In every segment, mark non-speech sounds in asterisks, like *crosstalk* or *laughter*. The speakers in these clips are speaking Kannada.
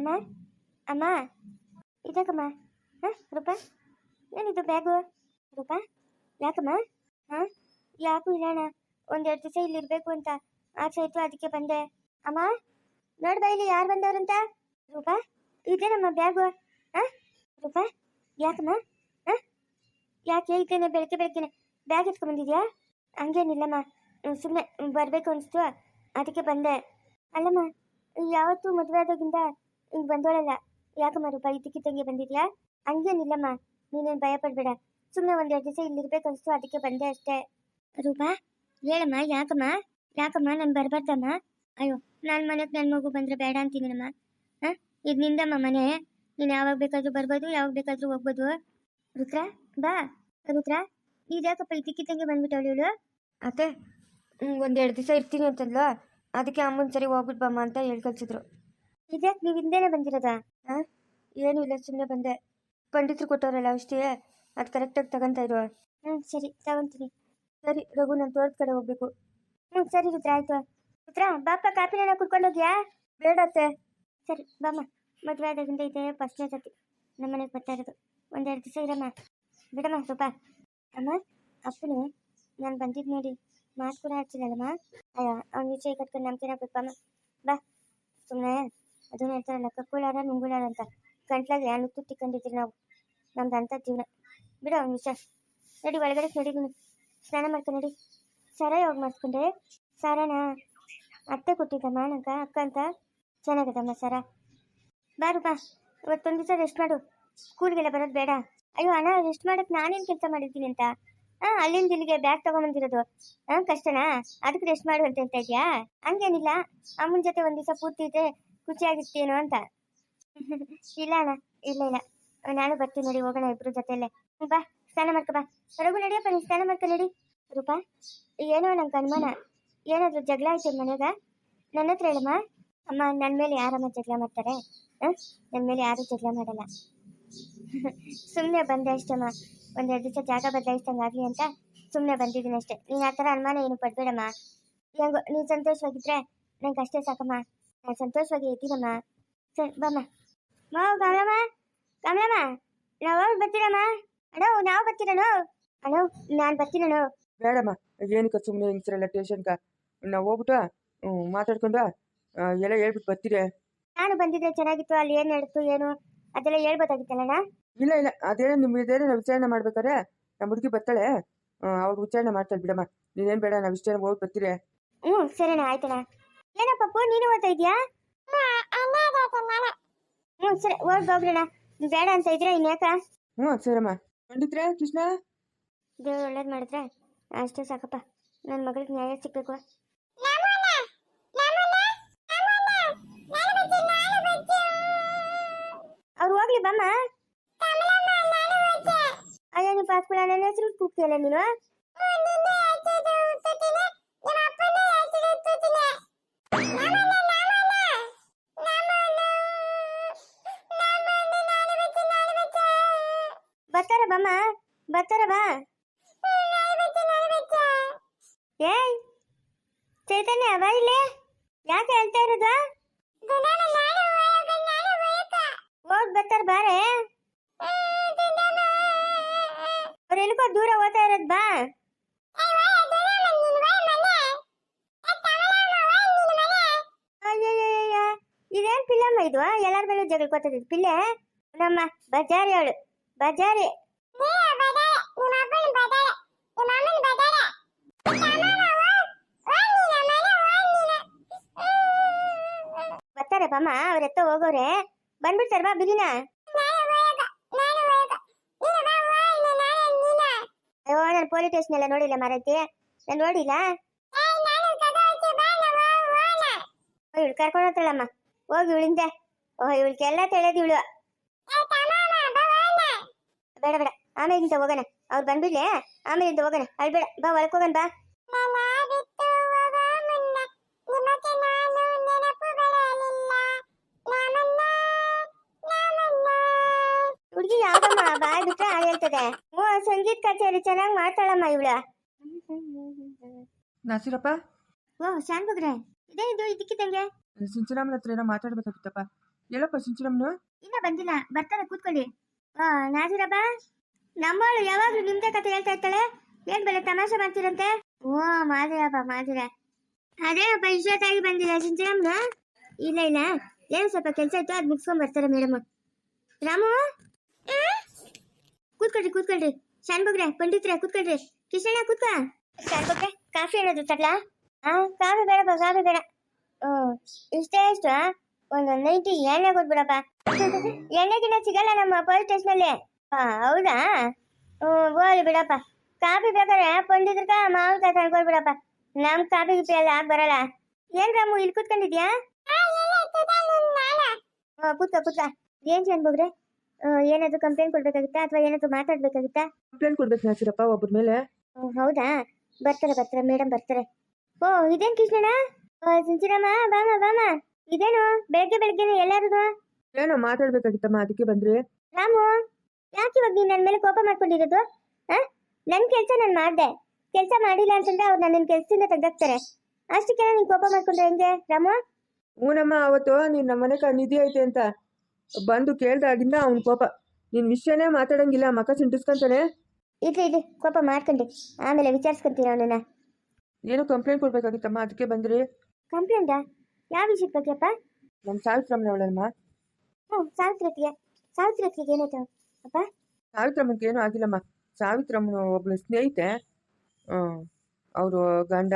ಅಮ್ಮ? ಅಮ್ಮ? ಇದಕ್ಕಮ್ಮ? ಹಾಂ, ರೂಪಾ? ಏನಿದು ಬ್ಯಾಗು? ರೂಪಾ? ಯಾಕಮ್ಮ? ಹಾಂ? ಯಾಕೂ ಇಲ್ಲಣ್ಣ ಒಂದೆರಡು ದಿವಸ ಇಲ್ಲಿ ಇರಬೇಕು ಅಂತ ಆಚೆ ಆಯಿತು ಅದಕ್ಕೆ ಬಂದೆ. ಅಮ್ಮ? ನೋಡ್ಬಾ ಇಲ್ಲಿ ಯಾರು ಬಂದವ್ರಂತ? ರೂಪಾ? ಇದೇನಮ್ಮ ಬ್ಯಾಗು? ಹಾಂ? ರೂಪಾ? ಯಾಕಮ್ಮ? ಹಾಂ? ಯಾಕೆ ಇದ್ದೇನೆ ಬೆಳಗ್ಗೆ ಬೆಳಗ್ಗೆನೆ? ಬ್ಯಾಗ್ ಎತ್ಕೊಂಡ್ಬಂದಿದ್ಯಾ? ಹಂಗೇನಿಲ್ಲಮ್ಮ. ಸುಮ್ಮನೆ ಬರಬೇಕು ಅನಿಸ್ತು. ಅದಕ್ಕೆ ಬಂದೆ. ಅಲ್ಲಮ್ಮ, ಯಾವತ್ತೂ ಮದುವೆ ಆದಾಗಿಂದ ಹಿಂಗೆ ಬಂದೋಳಲ್ಲ ಯಾಕಮ್ಮ ರೂಪ ಇದಕ್ಕಿದ್ದಂಗೆ ಬಂದಿದ್ಯಾ? ಹಂಗೇನಿಲ್ಲಮ್ಮ ನೀನೇನು ಭಯ ಪಡಬೇಡ ಸುಮ್ಮನೆ ಒಂದೆರಡು ದಿವಸ ಇಲ್ಲಿ ಇರ್ಬೇಕು ಅನಿಸ್ತು, ಅದಕ್ಕೆ ಬಂದೆ ಅಷ್ಟೇ. ರೂಪಾ, ಹೇಳಮ್ಮ, ಯಾಕಮ್ಮ? ಯಾಕಮ್ಮ, ನಾನು ಬರಬಾರ್ದಮ್ಮ? ಅಯ್ಯೋ, ನಾನು ಮನೆಗೆ ನನ್ನ ಮಗು ಬಂದರೆ ಬೇಡ ಅಂತೀನಮ್ಮ. ಹಾಂ? ಇದು ನಿಂದಮ್ಮ ಮನೆ. ನೀನು ಯಾವಾಗ ಬೇಕಾದರೂ ಬರ್ಬೋದು, ಯಾವಾಗ ಬೇಕಾದರೂ ಹೋಗ್ಬೋದು. ರುದ್ರ, ಬಾ. ರುದ್ರ ಇದ್ಯಾಕಪ್ಪ ಇದಕ್ಕಿದ್ದಂಗೆ ಬಂದ್ಬಿಟ್ಟವಳು ಇವಳು? ಅತ್ತೆ ಒಂದೆರಡು ದಿವಸ ಇರ್ತೀನಿ ಅಂತಂದ್ಲು. ಅದಕ್ಕೆ ಅಮ್ಮನ ಸರಿ ಹೋಗ್ಬಿಟ್ಟು ಬಮ್ಮ ಅಂತ ಹೇಳಿ ಇದ್ಯಾಕೆ ನೀವು ಹಿಂದೆನೇ ಬಂದಿರೋದಾ? ಹಾಂ? ಏನೂ ಇಲ್ಲ ಸುಮ್ಮನೆ ಬಂದೆ. ಪಂಡಿತರು ಕೊಟ್ಟವರಲ್ಲ ಔಷಧಿ ಅದು ಕರೆಕ್ಟಾಗಿ ತಗೊಂತ ಇರುವ. ಹ್ಞೂ ಸರಿ, ತಗೊಂತೀನಿ. ಸರಿ, ರಘು, ನಾನು ತೋಟದ ಕಡೆ ಹೋಗ್ಬೇಕು. ಹ್ಞೂ ಸರಿ, ರುದ್ರ, ಆಯ್ತು. ರುದ್ರ ಬಾಪ ಕಾಪಿನ ಬೇಡ ಅತ್ತೆ. ಸರಿ, ಬಾಮ್ಮ, ಮದುವೆ ಆದಾಗಿಂದ ಇದೆ, ಫಸ್ಟ್ನೇ ಸತಿ. ನಮ್ಮ ಮನೆಗೆ ಬರ್ತಾ ಇರೋದು. ಒಂದೆರಡು ದಿವಸ ಇರಮ್ಮ. ಬಿಡಮ್ಮ, ಸ್ವಲ್ಪ. ಅಮ್ಮ, ಅಪ್ಪನೇ, ನಾನು ಬಂದಿದ್ದು ನೋಡಿ. ಮಾತು ಕೂಡ ಹಚ್ಚಿಲ್ಲಲ್ಲಮ್ಮ ಅಯ್ಯ, ಅವ್ನ ಕಟ್ಕೊಂಡು ನಮ್ಗೆ ಹಾಕ್ಬೇಕಮ್ಮ ಬಾ. ಸುಮ್ಮನೆ ಅದು ಹೇಳ್ತಾರಲ್ಲ ಕಕ್ಕುಳಾರ ನುಂಗುಳಾರ ಅಂತ. ಗಂಟ್ಲಾಗ ಯಾನು ತುಟ್ಟಿಕೊಂಡಿದ್ರಿ ನಾವು? ನಮ್ದು ಅಂಥ ಜೀವನ. ಬಿಡು ಅವ್ನ ನೋಡಿ ನಡಿ ಒಳಗಡೆ ನಡಿ ನೀನು ಸ್ನಾನ ಮಾಡ್ಕೊ ನಡಿ. ಸರ ಯಾವಾಗ ಮಾಡಿಸ್ಕೊಂಡೆ. ಸರನ? ಅತ್ತೆ ಕೊಟ್ಟಿದ್ದಮ್ಮ, ನಂಗ? ಅಕ್ಕ ಅಂತ? ಚೆನ್ನಾಗದಮ್ಮ ಸರ. ಬಾರು ಬಾ ಇವತ್ತೊಂದು ದಿವಸ ರೆಸ್ಟ್ ಮಾಡು. ಸ್ಕೂಲ್ಗೆಲ್ಲ ಬರೋದು ಬೇಡ. ಅಯ್ಯೋ ಅಣ್ಣ ರೆಸ್ಟ್ ಮಾಡಕ್ಕೆ ನಾನೇನು ಕೆಲಸ ಮಾಡಿದ್ದೀನಿ ಅಂತ? ಹಾಂ ಅಲ್ಲಿಂದ ಇಲ್ಲಿಗೆ ಬ್ಯಾಗ್ ತೊಗೊಂಬಂದಿರೋದು. ಹಾಂ ಕಷ್ಟನಾ? ಅದಕ್ಕೆ ರೆಸ್ಟ್ ಮಾಡು ಅಂತ ಇದೆಯಾ? ಹಂಗೇನಿಲ್ಲ. ಅಮ್ಮನ ಜೊತೆ ಒಂದು ದಿವಸ ಪೂರ್ತಿ ಇದ್ರೆ ಖುಷಿಯಾಗಿರ್ತೇನೋ ಅಂತ. ಇಲ್ಲ ಅಣ್ಣ, ಇಲ್ಲ ಇಲ್ಲ. ನಾನು ಬರ್ತೀನಿ ನೋಡಿ, ಹೋಗೋಣ ಇಬ್ರು ಜೊತೆಯಲ್ಲೇ. ಬಾ, ಸ್ನಾನ ಮಾಡ್ಕೊ, ಬಾ. ರಘು, ನಡಿಯಪ್ಪ, ನೀನು ಸ್ನಾನ ಮಾಡ್ಕೊ, ನಡಿ. ರೂಪಾ, ಏನೋ ನಂಗೆ ಅನುಮಾನ. ಏನಾದರೂ ಜಗಳ ಆಯ್ತು ಮನೆಗ? ನನ್ನ ಹತ್ರ ಹೇಳಮ್ಮ. ಅಮ್ಮ ನನ್ನ ಮೇಲೆ ಯಾರಮ್ಮ ಜಗಳ ಮಾಡ್ತಾರೆ? ಹಾಂ? ನನ್ನ ಮೇಲೆ ಯಾರೂ ಜಗಳ ಮಾಡಲ್ಲ. ಸುಮ್ಮನೆ ಬಂದೆ ಅಷ್ಟಮ್ಮ. ಎರಡು ದಿವಸ ಜಾಗ ಬದಲಾಯಿಸ್ದಂಗೆ ಅಂತ ಸುಮ್ಮನೆ ಬಂದಿದ್ದೀನಿ ಅಷ್ಟೇ. ನೀನು ಆ ಥರ ಅನುಮಾನ ಏನು ಪಡ್ಬೇಡಮ್ಮ. ಹೆಂಗೋ, ನೀನು ಸಂತೋಷವಾಗಿದ್ರೆ ನಂಗೆ ಅಷ್ಟೇ ಸಾಕಮ್ಮ. ಸಂತೋಷವಾಗಿ ಇದ್ದೀನಮ್ಮ ಸರಿ ಬಮ್ಮ ಮಾವು ಕಮಲಮ್ಮ ಕಮಲಮ್ಮ ನಾವು ಬರ್ತೀರಮ್ಮ ಅಣ್ಣ ನಾವು ಬರ್ತೀರಣ್ಣ ಅಣ್ಣ ನಾನು ಬರ್ತೀನಣ್ಣ ಬೇಡಮ್ಮ ಏನಕ್ಕೆ ಸುಮ್ಮನೆ ಹಿಂಗ್ಸರಲ್ಲ ಟೇಷನ್ಕ ನಾವು ಹೋಗ್ಬಿಟ್ಟು ಹ್ಞೂ ಮಾತಾಡ್ಕೊಂಡು ಎಲ್ಲ ಹೇಳ್ಬಿಟ್ಟು ಬರ್ತೀರಿ. ನಾನು ಬಂದಿದ್ರೆ ಚೆನ್ನಾಗಿತ್ತು. ಅಲ್ಲಿ ಏನು ನಡೀತು ಏನು? ಅದೆಲ್ಲ ಹೇಳ್ಬೋದಾಗಿತ್ತಲ್ಲಣ್ಣ ಇಲ್ಲ ಇಲ್ಲ. ಅದೇನೋ ನಿಮ್ಮ ಇದೇನೋ ನಾವು ವಿಚಾರಣೆ ಮಾಡ್ಬೇಕಾದ್ರೆ? ನಮ್ಮ ಹುಡುಗಿ ಬರ್ತಾಳೆ. ಅವ್ರು ವಿಚಾರಣೆ ಮಾಡ್ತಾಳೆ ಬಿಡಮ್ಮ. ನೀನೇನು ಬೇಡ ನಾವು ಇಷ್ಟೇ ಹೋಗಿ ಬರ್ತೀರಿ. ಹ್ಞೂ ಸರಿಣ್ಣ ಆಯ್ತಣ್ಣ ಏನೋ ಪಪ್ಪು ನೀನು ಓದ್ತಾ ಇದೆಯಾ? ಹ್ಞೂ ಸರಿ ಹೋಗಿ ಹೋಗ್ರಣ್ಣ ಬೇಡ ಅಂತ ಇದ್ರೆ ಇನ್ಯಾಕ ಹ್ಞೂ ಸರಮ್ಮ. ಖಂಡಿತ್ರೆ ಕೃಷ್ಣ? ದೇವ್ರು ಒಳ್ಳೇದು ಮಾಡಿದ್ರೆ ಅಷ್ಟೇ ಸಾಕಪ್ಪ. ನನ್ನ ಮಗಳಿಗೆ ನ್ಯಾಯ ಸಿಗ್ಬೇಕು. ಅವ್ರು ಹೋಗ್ಲಿ ಬಮ್ಮ. ಅಯ್ಯೋ ನೀವು ಪಾಸ್ ನನ್ನ ಹೆಸರು ಕೂಗ್ತಿಯಲ್ಲ ನೀನು? ಬರ್ತಾರ ಏಯ್, ಚೈತನ್ಯ, ಬಾ ಇಲ್ಲಿ. ಯಾಕೆ ಹೇಳ್ತಾ ಇರೋದು? ಹೋಗ್ ಬರ್ತಾರ, ಬಾರೆ. ಅವ್ರು ದೂರ ಹೋಗ್ತಾ ಇರೋದ್, ಬಾ. ಇದೇನ್ ಪಿಲ್ಲಮ್ಮ ಇದು ಎಲ್ಲಾರ ಮೇಲೆ ಜಗಳಕೋತದ ಪಿಲ್ಲೆ? ನಮ್ಮ ಬಜಾರಿ ಅವಳು, ಬಜಾರಿ. ಬರ್ತಾರೆ ಬಮ್ಮ ಅವ್ರ ಎತ್ತ ಹೋಗೋರೆ ಬಂದ್ಬಿಡ್ತಾರ ಬಾ ಬಿರಿನ ಅಯ್ಯೋ ನಾನು ಪೊಲೀಸ್ ಸ್ಟೇಷನ್ ಎಲ್ಲ ನೋಡಿಲ್ಲ ಮಾರೈತಿ ನಾನು ನೋಡಿಲ್ಲ ಇವಳು ಕರ್ಕೊಂಡು ಹೋಗ್ತಾಳಮ್ಮ ಹೋಗಿ ಇವಳಿಂದ ಓಹ್ ಇವಳಿಗೆಲ್ಲ ತಿಳಿಯೋದು ಇವಳು ಬೇಡ ಬೇಡ ಆಮೇಲಿಂದ ಹೋಗೋಣ ಅವ್ರು ಬಂದ್ಬಿಡ್ಲೆ ಆಮೇಲಿಂದ ಹೋಗೋಣ ಅಳ್ಬೇಡ ಬಾ ಒಳಕ್ ಹೋಗೋಣ ಬಾ ಹೇಳ್ತದೆ ಓ ಸಂಗೀತ ಕಚೇರಿ ಚೆನ್ನಾಗಿ ಮಾಡ್ತಾಳಮ್ಮ ಇವಳ. ನಾಸಿರಪ್ಪ? ಓ ಶಾನ್ ಬಗ್ರೆ ಇದೇ ಇದು ಇದಕ್ಕಿದ್ದಂಗೆ ಸಿಂಚರಾಮನ ಹತ್ರ ಏನೋ ಮಾತಾಡ್ಬೇಕಾಗಿತ್ತಪ್ಪ. ಹೇಳಪ್ಪ ಸಿಂಚರಾಮನು. ಇನ್ನ ಬಂದಿಲ್ಲ ಬರ್ತಾರೆ ಕೂತ್ಕೊಳ್ಳಿ. ಆ ನಾಸಿರಪ್ಪ ನಮ್ಮವಳು ಯಾವಾಗ್ಲೂ ನಿಮ್ದೇ ಕತೆ ಹೇಳ್ತಾ ಇರ್ತಾಳೆ. ಏನ್ ಬೆಲೆ ತಮಾಷೆ ಮಾಡ್ತೀರಂತೆ? ಓ ಮಾದಿರಪ್ಪ ಮಾದಿರ ಅದೇನಪ್ಪ ಇಷ್ಟೊತ್ತಾಗಿ ಬಂದಿಲ್ಲ ಸಿಂಚನಮ್ಮನ ಇಲ್ಲ ಇಲ್ಲ. ಏನು ಸ್ವಲ್ಪ ಕೆಲಸ ಇತ್ತು ಅದು ಮುಗಿಸ್ಕೊಂಡ್ ಬರ್ತಾರೆ ಮೇಡಮ್. ರಾಮು? ಆ? ಕೂತ್ಕೊಳ್ರಿ. ಶಾನ್ ಬಗ್ರೆ ಪಂಡಿತ್ರೆ ಕೂತ್ಕೊಳ್ರಿ. ಕಿಶಣ ಕೂತ್ಕ. ಶಾನ್ಬಗ್ರೆ ಕಾಫಿ ಹೇಳೋದು ತಡ್ಲಾ ಹಾ ಕಾಫಿ ಬೇಡಪ್ಪ ಕಾಫಿ ಬೇಡ. ಹ್ಮ್ ಇಷ್ಟೇ ಇಷ್ಟು ಒಂದು ನೈಟಿ ಎಣ್ಣೆ ಕೊಟ್ಬಿಡಪ್ಪ. *laughs* ಎಣ್ಣೆ ಗಿಣ್ಣೆ ಸಿಗಲ್ಲ ನಮ್ಮ ಪೊಲೀಸ್ ಸ್ಟೇಷನಲ್ಲಿ. ಹಾ ಹೌದಾ? ಹ್ಮ್ ಹೋಗ್ಲಿ ಬಿಡಪ್ಪ. ಕಾಫಿ ಬೇಕಾದ್ರೆ ಪಂಡಿತ್ರಕ ಮಾವಿನಕಾಯಿ ತಂದ್ಕೊಳ್ಬಿಡಪ್ಪ ನಮ್ ಕಾಫಿ ಗಿಫಿ ಎಲ್ಲ ಬರಲ್ಲ. ಏನ್ ರಾಮು ಇಲ್ಲಿ ಕೂತ್ಕೊಂಡಿದ್ಯಾ? ಹಾ ಕೂತ್ಕ ಕೂತ್ಕ. ಏನ್ ಚಂದ್ಬೋಗ್ರೆ ಏನಾದ್ರು ಕಂಪ್ಲೇಂಟ್ ಕೊಡ್ಬೇಕಾಗಿತ್ತಾ? ಅಥವಾ ಏನಾದ್ರೂ ಮಾತಾಡ್ಬೇಕಾಗುತ್ತಾ? ಕಂಪ್ಲೇಂಟ್ ಕೊಡ್ಬೇಕು ನಾಸಿರಪ್ಪ ಒಬ್ಬರ ಮೇಲೆ. ಓ, ಹೌದಾ? ಬರ್ತಾರೆ ಬರ್ತಾರೆ. ಮೇಡಮ್ ಬರ್ತಾರೆ. ಓ ಇದೇನ್ ಕೃಷ್ಣಣ್ಣ? ಸಿಂಚಿರಮ್ಮ ಬಾಮ ಬಾಮ. ಇದೇನು? ಬೆಳಗ್ಗೆ ಬೆಳಗ್ಗೆನೆ ಎಲ್ಲಾರು ಏನೋ ಮಾತಾಡ್ಬೇಕಾಗಿತ್ತಮ್ಮ ಅದಕ್ಕೆ ಬಂದ್ರಿ. ರಾಮು ಯಾಕೆ ಇವಾಗ ನೀನು ನನ್ನ ಮೇಲೆ ಕೋಪ ಮಾಡ್ಕೊಂಡಿರೋದು? ಆ? ನನ್ನ ಕೆಲಸ ನಾನು ಮಾಡಿದೆ. ಕೆಲಸ ಮಾಡಿಲ್ಲ ಅಂತಂದ್ರೆ ಅವ್ರು ನನ್ನ ಕೆಲಸದಿಂದ ತೆಗ್ದಾಕ್ತಾರೆ. ಅಷ್ಟಕ್ಕೆ ನೀನು ಕೋಪ ಮಾಡ್ಕೊಂಡ್ರೆ ಹೆಂಗೆ ರಾಮು? ಹ್ಞೂನಮ್ಮ ಅವತ್ತು ನೀನು ನಮ್ಮ ಮನೆ ನಿಧಿ ಐತೆ ಅಂತ. ಬಂದು ಕೇಳ್ದಾಗಿಂದ ಅವ್ನ ಕೋಪ. ನಿನ್ನ ವಿಷಯನೇ ಮಾತಾಡಂಗಿಲ್ಲ ಮಕ ಸಿಂಟಿಸ್ಕೊಂತಾನೆ ಇಡ್ಲಿ ಇಡ್ಲಿ ಕೋಪ ಮಾಡ್ಕೊಂಡೆ. ಆಮೇಲೆ ವಿಚಾರಿಸ್ಕೊಂತೀರ ಅವನನ್ನ. ಏನೋ ಕಂಪ್ಲೇಂಟ್ ಕೊಡ್ಬೇಕಾಗಿತ್ತಮ್ಮ? ಅದಕ್ಕೆ ಬಂದ್ರಿ. ಕಂಪ್ಲೇಂಟಾ ಯಾವ ವಿಷಯಕ್ಕೆ ಬಗ್ಗೆಪ್ಪ ನಮ್ಮ ಸಾವಿತ್ರಮ್ಮನವಳಮ್ಮ ಹ್ಞೂ ಸಾವಿತ್ರಕ್ಕೆ ಸಾವಿತ್ರಕ್ಕೆ ಏನಾಯ್ತು ಅಪ್ಪ? ಸಾವಿತ್ರಮ್ಮನಿಗೆ ಏನೂ ಆಗಿಲ್ಲಮ್ಮ. ಸಾವಿತ್ರಮ್ಮನ ಒಬ್ಳು ಸ್ನೇಹಿತೆ. ಅವರು ಗಂಡ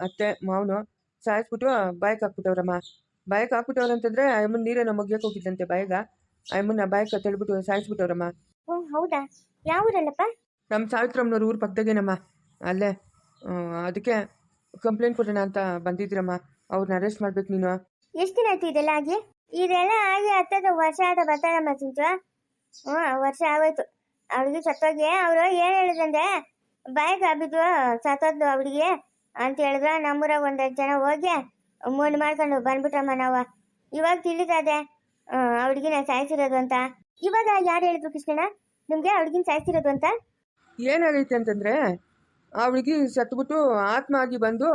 ಅತ್ತೆ ಮಾವನು ಸಾಯಿಸ್ಬಿಟ್ಟು ಬಾಯ್ಗೆ ಹಾಕ್ಬಿಟ್ಟವ್ರಮ್ಮ. ಬಾಯ್ಗೆ ಹಾಕ್ಬಿಟ್ಟವ್ರ ಅಂತಂದ್ರೆ ಅಮ್ಮನ ನೀರೇನೋ ಮುಗಿಯಕ್ಕೆ ಹೋಗಿದ್ದಂತೆ ಬಾಯಗ. ಅಮ್ಮನ ಬಾಯಕ್ ತಳ್ಬಿಟ್ಟು ಸಾಯಿಸ್ಬಿಟ್ಟವ್ರಮ್ಮ. ಓ ಹೌದಾ? ಯಾವ ಊರಲ್ಲಪ್ಪ? ನಮ್ಮ ಸಾವಿತ್ರಮ್ಮನವ್ರ ಊರು ಪಕ್ಕದಾಗೇನಮ್ಮ. ಅಲ್ಲೇ ಅದಕ್ಕೆ ಕಂಪ್ಲೇಂಟ್ ಕೊಡೋಣ ಅಂತ ಬಂದಿದ್ರಮ್ಮ ಅವ್ರನ್ನ ಅರೆಸ್ಟ್ ಮಾಡ್ಬೇಕು ನೀನು. ಎಷ್ಟು ದಿನ ಆಯ್ತು ಇದೆಲ್ಲ ಆಗಿ? ಇದೆಲ್ಲ ಆಗಿ ಹತ್ತದ ವರ್ಷ ಆದ ಬರ್ತಾರಮ್ಮ ಚಿಂಚು ಹ್ಞೂ ವರ್ಷ ಆಗೋಯ್ತು. ಅವಳಿಗೆ ಸತ್ತೋಗಿ ಅವರು ಏನು ಹೇಳಿದಂದ್ರೆ ಬಾಯಿಗೆ ಬಿದ್ದು ಸತ್ತೋದ್ಲು ಅವಳಿಗೆ ಅಂತ ಹೇಳಿದ್ರ. ನಮ್ಮೂರಾಗ ಒಂದೆರಡು ಜನ ಹೋಗಿ ಮುಂಡ್ ಮಾಡ್ಕೊಂಡು ಬಂದ್ಬಿಟ್ರಮ್ಮ ನಾವು. ಇವಾಗ ತಿಳಿದಾದೆ ಅವಳಿಗಿನ ಸಾಯಿಸಿರೋದು ಅಂತ. ಇವಾಗ ಯಾರು ಹೇಳಿದ್ರು ಕೃಷ್ಣಣ್ಣ? ನಿಮಗೆ ಅವಳಿಗಿನ ಸಾಯಿಸಿರೋದು ಅಂತ? ಏನಾಗೈತೆ ಅಂತಂದ್ರೆ ಅವಳಿಗೆ ಸತ್ಬಿಟ್ಟು ಆತ್ಮ ಆಗಿ ಬಂದು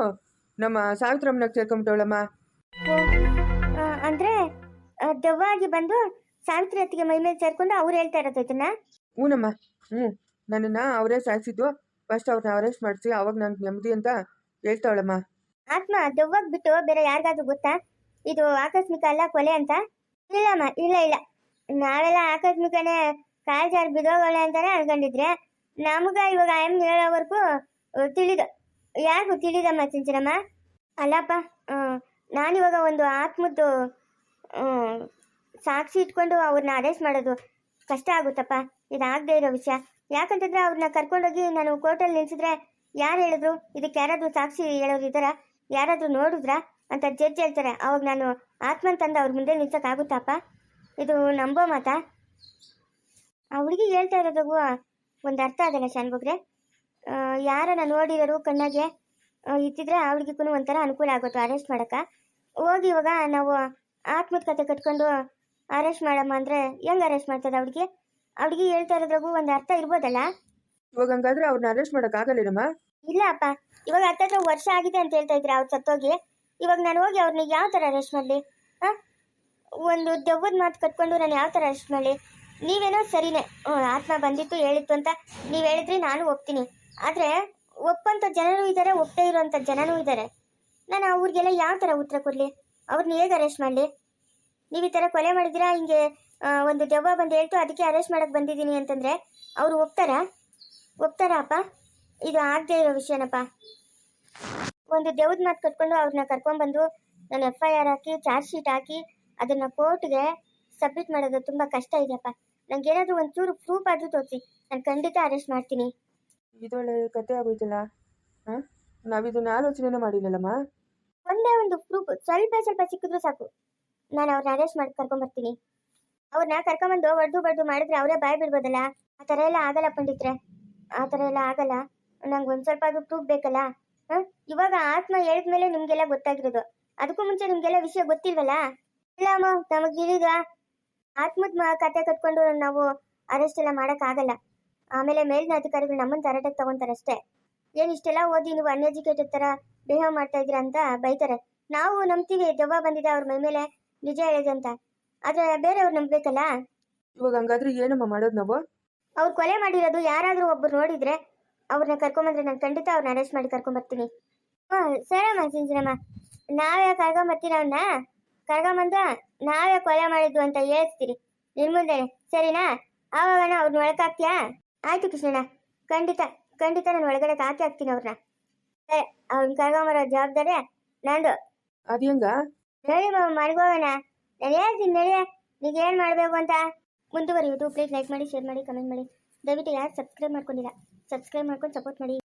ನಮ್ಮ ಸಾವಿತ್ರಮ್ಮನ ಸೇರ್ಕೊಂಬಿಟ್ಟವಳಮ್ಮ ಅಂದ್ರೆ ದೆವ್ವ ಆಗಿ ಬಂದು ಸಾವಿತ್ರಿ ಹತ್ತಿಗೆ ಮೈ ಮೇಲೆ ಸೇರ್ಕೊಂಡು ಅವ್ರು ಹೇಳ್ತಾ ಇರೋದು ಇದನ್ನ ಹ್ಞೂನಮ್ಮ ಹ್ಞೂ ನನ್ನನ್ನು ಅವರೇ ಸಾಯಿಸಿದ್ದು. ಫಸ್ಟ್ ಅವ್ರನ್ನ ಅರೆಸ್ಟ್ ಮಾಡಿಸಿ ಅವಾಗ ನನಗೆ ನೆಮ್ಮದಿ ಅಂತ ಹೇಳ್ತಾವಳಮ್ಮ. ಆತ್ಮ ದೆವ್ವಾಗ ಬಿಟ್ಟು ಬೇರೆ ಯಾರಿಗಾದ್ರೂ ಗೊತ್ತಾ? ಇದು ಆಕಸ್ಮಿಕ ಅಲ್ಲ ಕೊಲೆ ಅಂತ? ಇಲ್ಲಮ್ಮ ಇಲ್ಲ ಇಲ್ಲ. ನಾವೆಲ್ಲ ಆಕಸ್ಮಿಕನೇ ಕಾಲ್ ಜಾರ್ ಬಿದೋಗಳೆ ಅಂತಾನೆ ಅನ್ಕೊಂಡಿದ್ರೆ ನಮಗ ಇವಾಗ ಎಂ ಹೇಳೋವರೆಗೂ ತಿಳಿದು. ಯಾರಿಗೂ ತಿಳಿದಮ್ಮ ಚಿಂಚನಮ್ಮ ಅಲ್ಲಪ್ಪ ನಾನಿವಾಗ ಒಂದು ಆತ್ಮದ್ದು ಸಾಕ್ಷಿ ಇಟ್ಕೊಂಡು ಅವ್ರನ್ನ ಅರೆಸ್ಟ್ ಮಾಡೋದು ಕಷ್ಟ ಆಗುತ್ತಪ್ಪ. ಇದಾಗದೇ ಇರೋ ವಿಷಯ. ಯಾಕಂತಂದ್ರೆ ಅವ್ರನ್ನ ಕರ್ಕೊಂಡೋಗಿ ನಾನು ಕೋರ್ಟಲ್ಲಿ ನಿಲ್ಸಿದ್ರೆ ಯಾರು ಹೇಳಿದ್ರು? ಇದಕ್ಕೆ ಯಾರಾದರೂ ಸಾಕ್ಷಿ ಹೇಳೋರು ಇದ್ದಾರ ಯಾರಾದ್ರೂ ನೋಡಿದ್ರಾ? ಅಂತ ಜಡ್ಜ್ ಹೇಳ್ತಾರೆ. ಅವಾಗ ನಾನು ಆತ್ಮನ್ ತಂದು ಅವ್ರ ಮುಂದೆ ನಿಲ್ಸೋಕ್ಕಾಗುತ್ತಪ್ಪ? ಇದು ನಂಬೋ ಮಾತಾ? ಆ ಹುಡುಗಿ ಹೇಳ್ತಾ ಇರೋದಕ್ಕೂ ಒಂದು ಅರ್ಥ ಆಗಲ್ಲ ಶಾನ್ಭೋಗ್ರೆ ಯಾರನ್ನ ನೋಡಿರೋರು ಕಣ್ಣಾಗೆ ಇದ್ದಿದ್ರೆ ಆ ಹುಡುಗಿಗೂ ಒಂಥರ ಅನುಕೂಲ ಆಗುತ್ತೆ ಅರೆಸ್ಟ್ ಮಾಡೋಕ್ಕೆ. ಹೋಗಿ ಇವಾಗ ನಾವು ಆತ್ಮದ ಕತೆ ಕಟ್ಕೊಂಡು ಅರೆಸ್ಟ್ ಮಾಡಮ್ಮ ಅಂದರೆ ಹೆಂಗೆ ಅರೆಸ್ಟ್ ಮಾಡ್ತದೆ ಅವ್ಳಿಗೆ ಅವ್ಳಿಗೆ ಹೇಳ್ತಾ ಇರೋದ್ರಾಗೂ ಒಂದು ಅರ್ಥ ಇರ್ಬೋದಲ್ಲ? ಇವಾಗ ಹಂಗಾದ್ರೆ ಅವ್ರನ್ನ ಅರೆಸ್ಟ್ ಮಾಡೋಕ್ಕಾಗಲ್ಲೇನಮ್ಮ ಇಲ್ಲ ಅಪ್ಪ, ಇವಾಗ ಹತ್ತತ್ರ ವರ್ಷ ಆಗಿದೆ ಅಂತ ಹೇಳ್ತಾ ಇದ್ರೆ ಅವ್ರು ಸತ್ತೋಗಿ? ಇವಾಗ ನಾನು ಹೋಗಿ ಅವ್ರನ್ನ ಯಾವ ಥರ ಅರೆಸ್ಟ್ ಮಾಡಲಿ? ಹಾಂ? ಒಂದು ದೆವ್ವದ ಮಾತು ಕಟ್ಕೊಂಡು ನಾನು ಯಾವ ಥರ ಅರೆಸ್ಟ್ ಮಾಡಲಿ? ನೀವೇನೋ ಸರಿನೇ. ಆತ್ಮ ಬಂದಿತ್ತು, ಹೇಳಿತ್ತು ಅಂತ ನೀವು ಹೇಳಿದ್ರಿ ನಾನು ಒಪ್ತೀನಿ. ಆದರೆ ಒಪ್ಪಂಥ ಜನರು ಇದ್ದಾರೆ ಒಪ್ಪದೇ ಇರೋಂಥ ಜನನೂ ಇದ್ದಾರೆ ನಾನು ಅವ್ರಿಗೆಲ್ಲ ಯಾವ ಥರ ಉತ್ತರ ಕೊಡಲಿ? ಅವ್ರನ್ನ ಹೇಗೆ ಅರೆಸ್ಟ್ ಮಾಡಲಿ? ನೀವು ಈ ಥರ ಕೊಲೆ ಮಾಡಿದಿರಾ ಹಿಂಗೆ ಒಂದು ದೆವ್ವ ಬಂದು ಹೇಳ್ತು, ಅದಕ್ಕೆ ಅರೆಸ್ಟ್ ಮಾಡಕ್ಕೆ ಬಂದಿದ್ದೀನಿ ಅಂತಂದರೆ ಅವರು ಒಪ್ತಾರಾ? ಒಪ್ತಾರಾ ಅಪ್ಪ? ಇದು ಆಗದೆ ಇರೋ ವಿಷಯನಪ್ಪ. ಒಂದು ದೇವ್ದ ಮಾತು ಕಟ್ಕೊಂಡು ಅವ್ರನ್ನ ಕರ್ಕೊಂಡ್ಬಂದು ನಾನು ಎಫ್ ಐ ಆರ್ ಹಾಕಿ ಚಾರ್ಜ್ ಶೀಟ್ ಹಾಕಿ ಅದನ್ನು ಕೋರ್ಟ್ಗೆ ಸಬ್ಮಿಟ್ ಮಾಡೋದು ತುಂಬ ಕಷ್ಟ ಇದೆಯಪ್ಪ. ನಂಗೆ ಏನಾದರೂ ಒಂಚೂರು ಪ್ರೂಫ್ ಆದರೂ ತೋರಿಸಿ ನಾನು ಖಂಡಿತ ಅರೆಸ್ಟ್ ಮಾಡ್ತೀನಿ. ಇದೊಳ್ಳೆ ಕತೆ ಆಗೋಯ್ತಲ್ಲ ಹಾಂ? ನಾವಿದನ್ನ ಆಲೋಚನೆ ಮಾಡಿಲ್ಲಲ್ಲಮ್ಮ ಒಂದೇ ಒಂದು ಪ್ರೂಫ್ ಸ್ವಲ್ಪ ಸ್ವಲ್ಪ ಸಿಕ್ಕಿದ್ರು ಸಾಕು. ನಾನು ಅವ್ರನ್ನ ಅರೆಸ್ಟ್ ಮಾಡಿ ಕರ್ಕೊಂಬರ್ತೀನಿ. ಅವ್ರನ್ನ ಕರ್ಕೊಂಬಂದು ಹೊಡೆದು ಬಡ್ದು ಮಾಡಿದ್ರೆ ಅವರೇ ಬಾಯ್ ಬಿಡ್ಬೋದಲ್ಲ? ಆ ಥರ ಎಲ್ಲ ಆಗಲ್ಲ ಪಂಡಿತ್ರೆ. ಆ ಥರ ಎಲ್ಲ ಆಗಲ್ಲ. ನಂಗೆ ಒಂದು ಸ್ವಲ್ಪ ಅದು ಪ್ರೂಫ್ ಬೇಕಲ್ಲ? ಹಾಂ? ಇವಾಗ ಆತ್ಮ ಹೇಳಿದ್ಮೇಲೆ ನಿಮಗೆಲ್ಲ ಗೊತ್ತಾಗಿರೋದು. ಅದಕ್ಕೂ ಮುಂಚೆ ನಿಮಗೆಲ್ಲ ವಿಷಯ ಗೊತ್ತಿಲ್ವಲ್ಲ? ಇಲ್ಲ ಅಮ್ಮ ನಮಗೀಗ ಆತ್ಮದ ಮ ಕತೆ ಕಟ್ಕೊಂಡು ನಾವು ಅರೆಸ್ಟ್ ಎಲ್ಲ ಮಾಡೋಕ್ಕಾಗಲ್ಲ. ಆಮೇಲೆ ಮೇಲಿನ ಅಧಿಕಾರಿಗಳು ನಮ್ಮನ್ನು ತರಾಟೆಗೆ ತಗೊಂತಾರೆ ಅಷ್ಟೇ. ಏನು ಇಷ್ಟೆಲ್ಲ ಓದಿ ನೀವು ಅನ್ಎಜುಕೇಟೆಡ್ ಥರ ಬಿಹೇವ್ ಮಾಡ್ತಾ ಇದ್ದೀರಾ ಅಂತ ಬೈತಾರೆ. ನಾವು ನಂಬ್ತೀವಿ ದೆವ್ವ ಬಂದಿದೆ ಅವ್ರ ಮೈ ಮೇಲೆ ನಿಜ ಹೇಳಿದೆ ಅಂತ. ಆದರೆ ಬೇರೆಯವ್ರು ನಂಬಬೇಕಲ್ಲ ಇವಾಗ ಹಂಗಾದ್ರೆ ಏನಮ್ಮ ಮಾಡೋದು ನಾವು? ಅವ್ರು ಕೊಲೆ ಮಾಡಿರೋದು ಯಾರಾದರೂ ಒಬ್ರು ನೋಡಿದ್ರೆ ಅವ್ರನ್ನ ಕರ್ಕೊಂಬಂದ್ರೆ ನಾನು ಖಂಡಿತ ಅವ್ರನ್ನ ಅರೇಂಜ್ ಮಾಡಿ ಕರ್ಕೊಂಬರ್ತೀನಿ. ಹ್ಞೂ ಸರಮ್ಮ ಸಿಂಚನಮ್ಮ ನಾವ್ಯಾ ಕರ್ಕೊಂಬರ್ತೀನಿ ಅವನ್ನ ಕರ್ಕೊಂಬಂದು ನಾವೇ ಕೊಲೆ ಮಾಡಿದ್ದು ಅಂತ ಹೇಳ್ತೀರಿ. ನಿನ್ ಮುಂದೆ ಸರಿನಾ? ಆವಾಗ ಅವ್ರನ್ನ ಒಳಗೆ ಹಾಕ್ತೀಯಾ ಆಯ್ತು ಕೃಷ್ಣಣ್ಣ. ಖಂಡಿತ ಖಂಡಿತ ನಾನು ಒಳಗಡೆ ಹಾಕಿ ಹಾಕ್ತೀನಿ ಅವ್ರನ್ನ ಸರಿ ಅವ್ನ ಕರ್ಕೊಂಬರೋ ಜವಾಬ್ದಾರಿ ನಂದು. ಅದು ಹೆಂಗ? ಹೇಳಿ ಮಾವ ಮನೆಗೋಗೋಣ ನಾನು ಹೇಳ್ತೀನಿ ನಡಿ. ಈಗ ಏನು ಮಾಡಬೇಕು ಅಂತ? ಮುಂದುವರಿಯುವುದು. ಪ್ಲೀಸ್ ಲೈಕ್ ಮಾಡಿ ಶೇರ್ ಮಾಡಿ ಕಮೆಂಟ್ ಮಾಡಿ. ದಯವಿಟ್ಟು ಯಾರು ಸಬ್ಸ್ಕ್ರೈಬ್ ಮಾಡ್ಕೊಂಡಿಲ್ಲ? ಸಬ್ಸ್ಕ್ರೈಬ್ ಮಾಡ್ಕೊಂಡು ಸಪೋರ್ಟ್ ಮಾಡಿ.